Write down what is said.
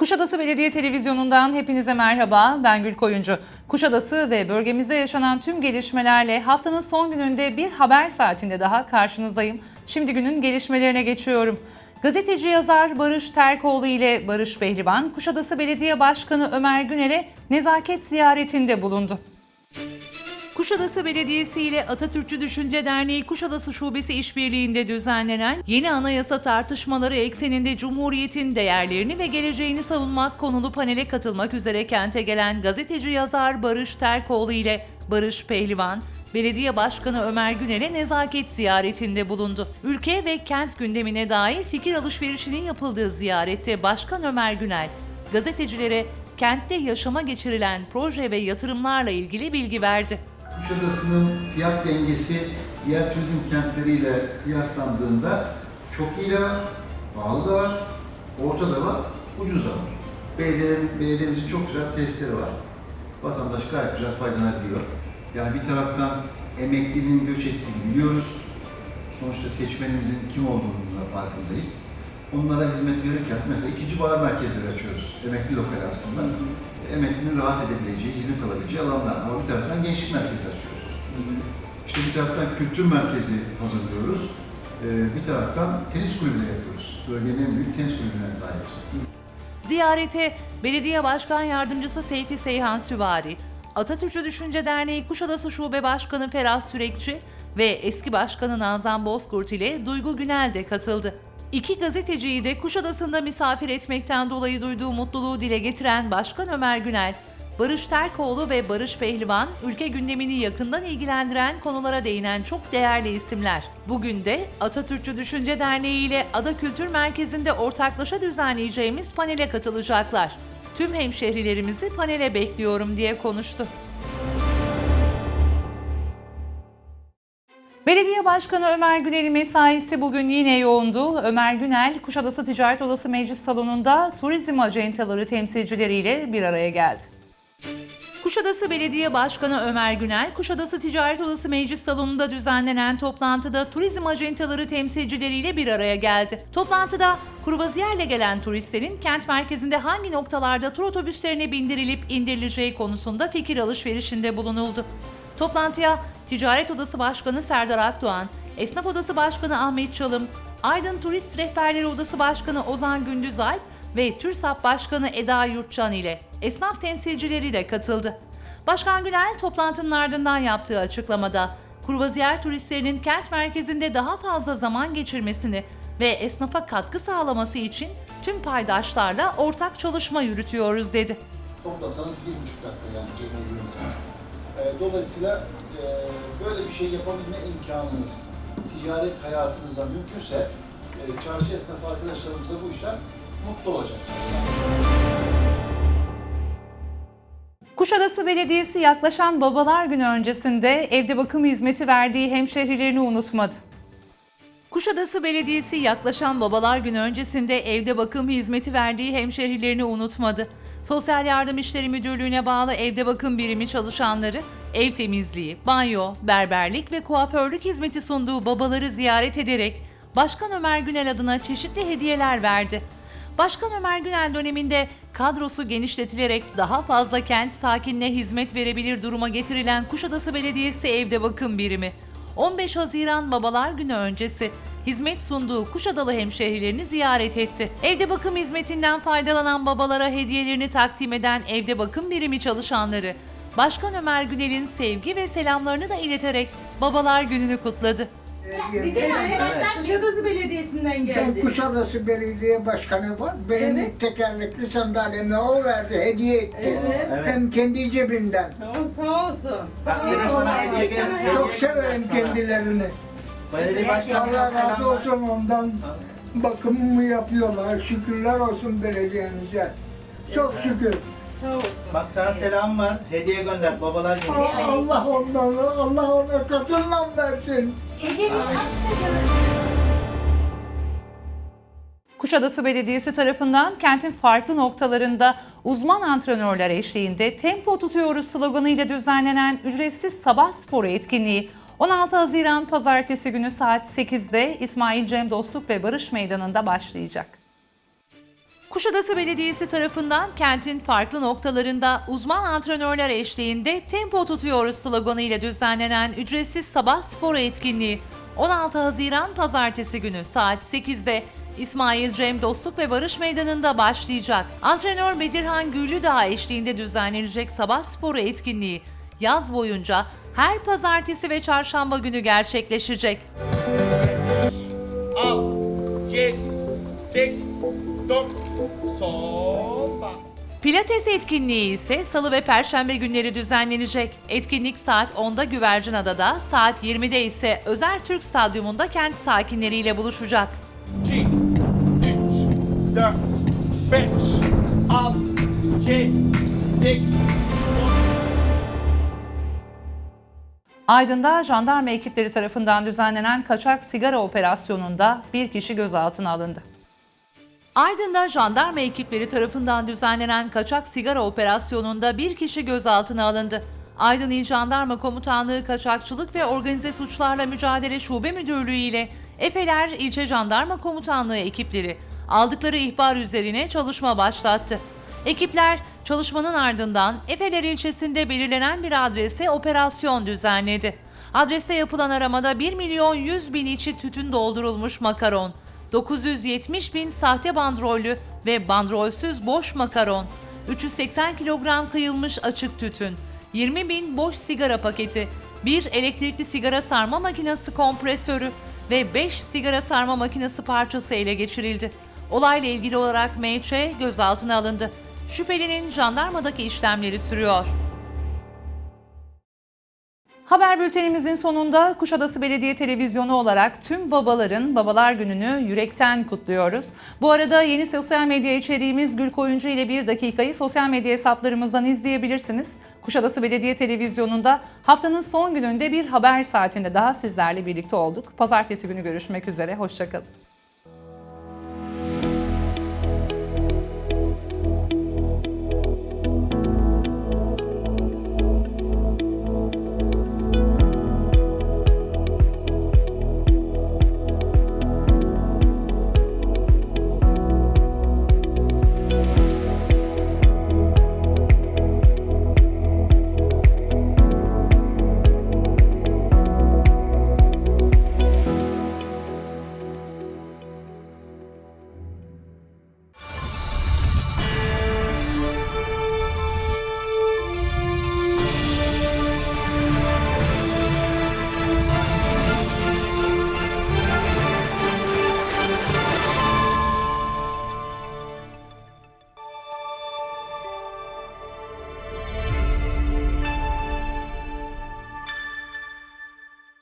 Kuşadası Belediye Televizyonu'ndan hepinize merhaba. Ben Gül Koyuncu. Kuşadası ve bölgemizde yaşanan tüm gelişmelerle haftanın son gününde bir haber saatinde daha karşınızdayım. Şimdi günün gelişmelerine geçiyorum. Gazeteci yazar Barış Terkoğlu ile Barış Pehlivan, Kuşadası Belediye Başkanı Ömer Günel'e nezaket ziyaretinde bulundu. Kuşadası Belediyesi ile Atatürkçü Düşünce Derneği Kuşadası Şubesi işbirliğinde düzenlenen yeni anayasa tartışmaları ekseninde Cumhuriyet'in değerlerini ve geleceğini savunmak konulu panele katılmak üzere kente gelen gazeteci yazar Barış Terkoğlu ile Barış Pehlivan, Belediye Başkanı Ömer Günel'e nezaket ziyaretinde bulundu. Ülke ve kent gündemine dair fikir alışverişinin yapıldığı ziyarette Başkan Ömer Günel, gazetecilere kentte yaşama geçirilen proje ve yatırımlarla ilgili bilgi verdi. Kuşadası'nın fiyat dengesi diğer turizm kentleriyle kıyaslandığında çok iyi de var, pahalı da var, orta da var, ucuz da var. Belediyenin, belediyemizin çok güzel testleri var. Vatandaş gayet güzel faydalanabiliyor. Yani bir taraftan emeklinin göç ettiğini biliyoruz. Sonuçta seçmenimizin kim olduğunu da farkındayız. Onlara hizmet verirken mesela ikinci bahar merkezleri açıyoruz. Emekli lokal aslında. Emeklinin rahat edebileceği, hizmet alabileceği alanlar. Ama bir taraftan gençlik merkezi. İşte bir taraftan kültür merkezi hazırlıyoruz. Ee, bir taraftan tenis kulübü yapıyoruz. Bölgenin en büyük tenis kulübüne sahibiz. Ziyarete Belediye Başkan Yardımcısı Seyfi Seyhan Süvari, Atatürkçü Düşünce Derneği Kuşadası Şube Başkanı Feras Sürekçi ve eski başkanı Nazan Bozkurt ile Duygu Günel de katıldı. İki gazeteciyi de Kuşadası'nda misafir etmekten dolayı duyduğu mutluluğu dile getiren Başkan Ömer Günel, Barış Terkoğlu ve Barış Pehlivan ülke gündemini yakından ilgilendiren konulara değinen çok değerli isimler. Bugün de Atatürkçü Düşünce Derneği ile Ada Kültür Merkezi'nde ortaklaşa düzenleyeceğimiz panele katılacaklar. Tüm hemşehrilerimizi panele bekliyorum diye konuştu. Belediye Başkanı Ömer Günel'in mesaisi bugün yine yoğundu. Ömer Günel, Kuşadası Ticaret Odası Meclis Salonu'nda turizm acenteleri temsilcileriyle bir araya geldi. Kuşadası Belediye Başkanı Ömer Günel, Kuşadası Ticaret Odası Meclis Salonu'nda düzenlenen toplantıda turizm acenteleri temsilcileriyle bir araya geldi. Toplantıda kruvaziyerle gelen turistlerin kent merkezinde hangi noktalarda tur otobüslerine bindirilip indirileceği konusunda fikir alışverişinde bulunuldu. Toplantıya Ticaret Odası Başkanı Serdar Akdoğan, Esnaf Odası Başkanı Ahmet Çalım, Aydın Turist Rehberleri Odası Başkanı Ozan Gündüzalp ve TÜRSAP Başkanı Eda Yurtcan ile esnaf temsilcileri de katıldı. Başkan Günel toplantının ardından yaptığı açıklamada kurvaziyer turistlerinin kent merkezinde daha fazla zaman geçirmesini ve esnafa katkı sağlaması için tüm paydaşlarla ortak çalışma yürütüyoruz dedi. toplasanız bir buçuk dakika yani gemiye yürümesi. Ee, dolayısıyla e, böyle bir şey yapabilme imkanınız ticaret hayatınıza mümkünse e, çarşı esnafı arkadaşlarımız da bu işten mutlu olacak. Kuşadası Belediyesi yaklaşan Babalar Günü öncesinde evde bakım hizmeti verdiği hemşehrilerini unutmadı. Kuşadası Belediyesi yaklaşan Babalar Günü öncesinde evde bakım hizmeti verdiği hemşehrilerini unutmadı. Sosyal Yardım İşleri Müdürlüğü'ne bağlı evde bakım birimi çalışanları ev temizliği, banyo, berberlik ve kuaförlük hizmeti sunduğu babaları ziyaret ederek Başkan Ömer Günel adına çeşitli hediyeler verdi. Başkan Ömer Günel döneminde kadrosu genişletilerek daha fazla kent sakinine hizmet verebilir duruma getirilen Kuşadası Belediyesi Evde Bakım Birimi 15 Haziran Babalar Günü öncesi hizmet sunduğu Kuşadalı hemşehrilerini ziyaret etti. Evde bakım hizmetinden faydalanan babalara hediyelerini takdim eden Evde Bakım Birimi çalışanları Başkan Ömer Günel'in sevgi ve selamlarını da ileterek Babalar Günü'nü kutladı. Kuşadası Belediyesi'nden Ben geldi. Kuşadası Belediye Başkanı var. Benim Evet. tekerlekli sandalyemi o verdi, hediye etti. Evet. Hem kendi cebinden. Tamam, sağ olsun. Bak, Sağ bir de olsun. sana hediye gel- Sana hediye- Çok severim sana. kendilerini. Belediye başkanı Allah razı olsun ondan. Bakımımı yapıyorlar. Şükürler olsun belediyemize. Çok şükür. Sağ olsun. Bak sana selam var. Hediye gönder. Babalar günü. Allah ondan, Allah ona katından versin. Kuşadası Belediyesi tarafından kentin farklı noktalarında uzman antrenörler eşliğinde tempo tutuyoruz sloganıyla düzenlenen ücretsiz sabah sporu etkinliği 16 Haziran Pazartesi günü saat 8'de İsmail Cem Dostluk ve Barış Meydanı'nda başlayacak. Kuşadası Belediyesi tarafından kentin farklı noktalarında uzman antrenörler eşliğinde tempo tutuyoruz sloganı ile düzenlenen ücretsiz sabah spor etkinliği 16 Haziran Pazartesi günü saat 8'de İsmail Cem Dostluk ve Barış Meydanı'nda başlayacak. Antrenör Bedirhan Güllüdağ eşliğinde düzenlenecek sabah sporu etkinliği yaz boyunca her pazartesi ve çarşamba günü gerçekleşecek. 6, 7, 8, 9, sol, bak. Pilates etkinliği ise salı ve perşembe günleri düzenlenecek. Etkinlik saat 10'da Güvercinada'da, saat 20'de ise Özertürk Stadyumunda kent sakinleriyle buluşacak. 2, 3, 4, 5, 6, 7, 8, Aydın'da jandarma ekipleri tarafından düzenlenen kaçak sigara operasyonunda bir kişi gözaltına alındı. Aydın'da jandarma ekipleri tarafından düzenlenen kaçak sigara operasyonunda bir kişi gözaltına alındı. Aydın İl Jandarma Komutanlığı Kaçakçılık ve Organize Suçlarla Mücadele Şube Müdürlüğü ile Efeler İlçe Jandarma Komutanlığı ekipleri aldıkları ihbar üzerine çalışma başlattı. Ekipler çalışmanın ardından Efeler ilçesinde belirlenen bir adrese operasyon düzenledi. Adrese yapılan aramada 1 milyon 100 bin içi tütün doldurulmuş makaron, 970 bin sahte bandrollü ve bandrolsüz boş makaron, 380 kilogram kıyılmış açık tütün, 20 bin boş sigara paketi, bir elektrikli sigara sarma makinesi kompresörü ve 5 sigara sarma makinesi parçası ele geçirildi. Olayla ilgili olarak MÇ gözaltına alındı. Şüphelinin jandarmadaki işlemleri sürüyor. Haber bültenimizin sonunda Kuşadası Belediye Televizyonu olarak tüm babaların Babalar Günü'nü yürekten kutluyoruz. Bu arada yeni sosyal medya içeriğimiz Gül Koyuncu ile bir dakikayı sosyal medya hesaplarımızdan izleyebilirsiniz. Kuşadası Belediye Televizyonu'nda haftanın son gününde bir haber saatinde daha sizlerle birlikte olduk. Pazartesi günü görüşmek üzere, hoşçakalın.